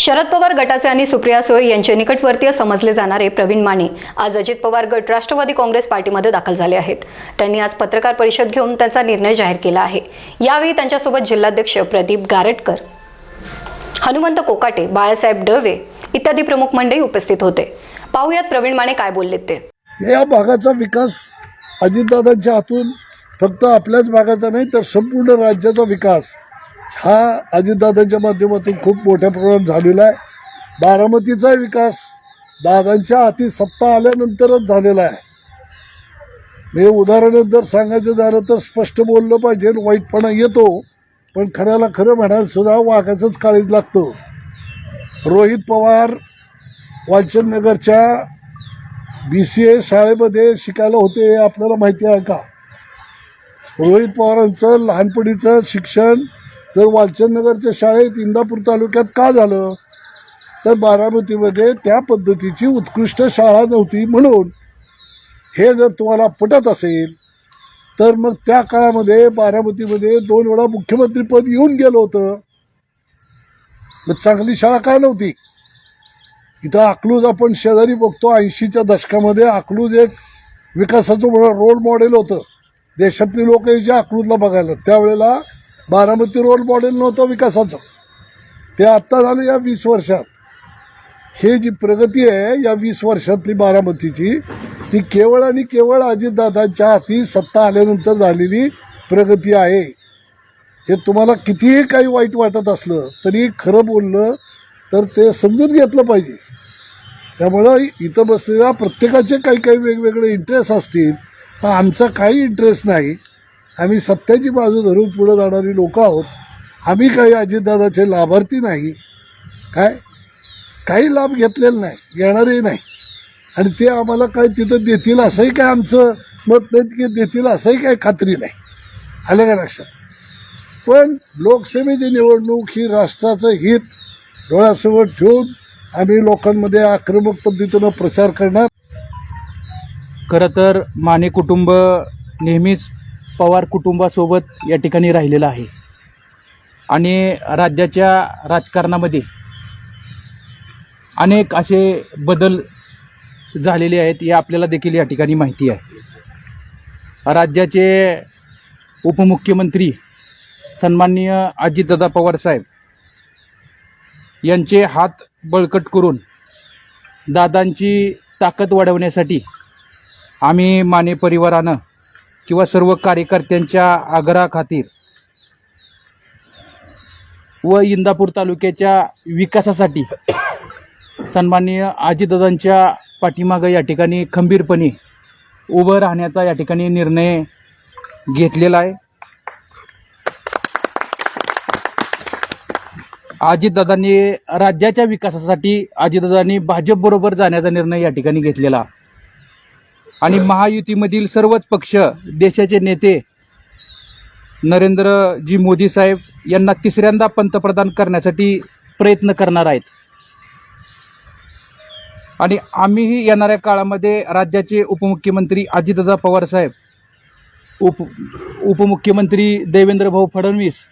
शरद पवार गटाचे आणि सुप्रिया सुळे यांचे निकटवर्तीय समजले जाणारे प्रवीण माने आज अजित पवार गट राष्ट्रवादी काँग्रेस पार्टीमध्ये दाखल झाले आहेत. त्यांनी आज पत्रकार परिषद घेऊन त्यांचा निर्णय जाहीर केला आहे. यावेळी त्यांच्यासोबत जिल्हाध्यक्ष प्रदीप गारटकर हनुमंत कोकाटे बाळासाहेब डळवे इत्यादी प्रमुख मंडळी उपस्थित होते. पाहुयात प्रवीण माने काय बोललेत ते. या भागाचा विकास अजितदादांच्या हातून फक्त आपल्याच भागाचा नाही तर संपूर्ण राज्याचा विकास. हा अजितदादांच्या माध्यमातून खूप मोठ्या प्रमाणात झालेला आहे. बारामतीचा विकास दादांच्या हाती सत्ता आल्यानंतरच झालेला आहे. हे उदाहरण जर सांगायचं झालं तर स्पष्ट बोललं पाहिजे वाईटपणा येतो पण खऱ्याला खरं म्हणायला सुद्धा वाघाचंच काळीज लागतं. रोहित पवार वालचंदनगरच्या बी सी ए शाळेमध्ये शिकायला होते हे आपल्याला माहिती आहे का? रोहित पवारांचं लहानपणीचं शिक्षण तर वालचंदनगरच्या शाळेत इंदापूर तालुक्यात का झालं? तर बारामतीमध्ये त्या पद्धतीची उत्कृष्ट शाळा नव्हती म्हणून हे जर तुम्हाला पटत असेल तर मग त्या काळामध्ये बारामतीमध्ये दोन वेळा मुख्यमंत्रीपद येऊन गेलं होतं. मग चांगली शाळा का नव्हती? इथं अकलूज आपण शेजारी बघतो ऐंशीच्या दशकामध्ये अकलूज एक विकासाचं रोल मॉडेल होतं. देशातली लोक यायचे अकलूजला बघायला त्यावेळेला बारामती रोल मॉडेल नव्हतं विकासाचं. ते आत्ता झालं या वीस वर्षात. हे जी प्रगती आहे या वीस वर्षातली बारामतीची ती केवळ आणि केवळ अजितदादांच्या हाती सत्ता आल्यानंतर झालेली प्रगती आहे. हे तुम्हाला कितीही काही वाईट वाटत असलं तरी खरं बोललं तर ते समजून घेतलं पाहिजे. त्यामुळं इथं बसलेल्या प्रत्येकाचे काही काही वेगवेगळे इंटरेस्ट असतील पण आमचा काही इंटरेस्ट नाही. आम्ही सत्याची बाजू धरून पुढं जाणारी लोक आहोत. आम्ही काही अजितदादाचे लाभार्थी नाही. काय? काही लाभ घेतलेला नाही. घेणारही नाही. आणि ते आम्हाला काय तिथं देतील असंही काय आमचं मत नाही की देतील असंही काय खात्री नाही. आलं का लक्षात? पण लोकसभेची निवडणूक ही राष्ट्राचं हित डोळ्यासमोर ठेवून आम्ही लोकांमध्ये आक्रमक पद्धतीनं प्रचार करणार. खरं तर माने कुटुंब नेहमीच पवार कुटुंबासोबत या ठिकाणी राहिलेला आहे. आणि राज्याच्या राजकारणामध्ये अनेक असे बदल झालेले आहेत हे आपल्याला देखील या ठिकाणी माहिती आहे. राज्याचे उपमुख्यमंत्री सन्माननीय अजितदादा पवारसाहेब यांचे हात बळकट करून दादांची ताकद वाढवण्यासाठी आम्ही माने परिवारानं किंवा सर्व कार्यकर्त्यांच्या आग्रहाखातीर व इंदापूर तालुक्याच्या विकासासाठी सन्माननीय आजीदादांच्या पाठीमागं या ठिकाणी खंबीरपणे उभं राहण्याचा या ठिकाणी निर्णय घेतलेला आहे. अजितदादांनी राज्याच्या विकासासाठी अजितदादांनी भाजपबरोबर जाण्याचा निर्णय या ठिकाणी घेतलेला. आणि महायुतीमधील सर्वच पक्ष देशाचे नेते नरेंद्रजी मोदी साहेब यांना तिसऱ्यांदा पंतप्रधान करण्यासाठी प्रयत्न करणार आहेत. आणि आम्हीही येणाऱ्या काळामध्ये राज्याचे उपमुख्यमंत्री अजितदादा पवार साहेब उप उपमुख्यमंत्री देवेंद्र भाऊ फडणवीस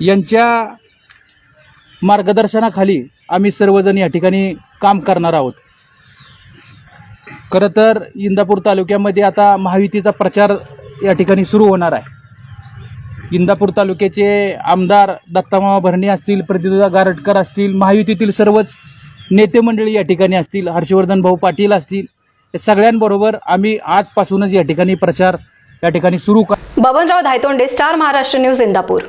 यांच्या मार्गदर्शनाखाली आम्ही सर्वजण या ठिकाणी काम करणार आहोत. खरं तर इंदापूर तालुक्यामध्ये आता महायुतीचा प्रचार या ठिकाणी सुरू होणार आहे. इंदापूर तालुक्याचे आमदार दत्तामामा भरणे असतील प्रतिदा गारटकर असतील महायुतीतील सर्वच नेते मंडळी या ठिकाणी असतील हर्षवर्धन भाऊ पाटील असतील या सगळ्यांबरोबर आम्ही आजपासूनच या ठिकाणी प्रचार या ठिकाणी सुरू कर बबनराव धायतोंडे स्टार महाराष्ट्र न्यूज इंदापूर.